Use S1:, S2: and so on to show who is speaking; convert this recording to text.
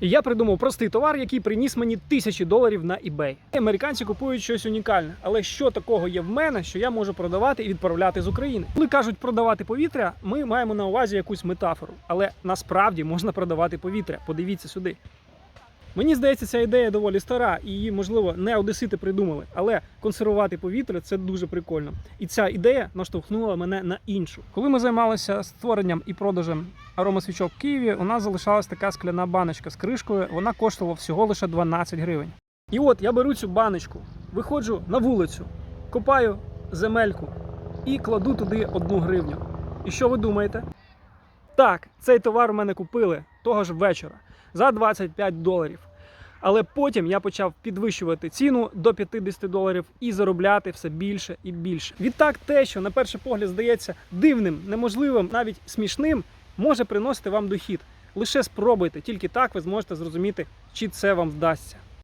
S1: І я придумав простий товар, який приніс мені тисячі доларів на eBay. Американці купують щось унікальне, але що такого є в мене, що я можу продавати і відправляти з України? Коли кажуть продавати повітря, ми маємо на увазі якусь метафору, але насправді можна продавати повітря. Подивіться сюди. Мені здається, ця ідея доволі стара, і її, можливо, не одесити придумали, але консервувати повітря це дуже прикольно. І ця ідея наштовхнула мене на іншу. Коли ми займалися створенням і продажем аромасвічок в Києві, у нас залишалась така скляна баночка з кришкою. Вона коштувала всього лише 12 гривень. І от я беру цю баночку, виходжу на вулицю, копаю земельку і кладу туди одну гривню. І що ви думаєте? Так, цей товар у мене купили того ж вечора за 25 доларів. Але потім я почав підвищувати ціну до 50 доларів і заробляти все більше і більше. Відтак, те, що на перший погляд здається дивним, неможливим, навіть смішним, може приносити вам дохід. Лише спробуйте, тільки так ви зможете зрозуміти, чи це вам вдасться.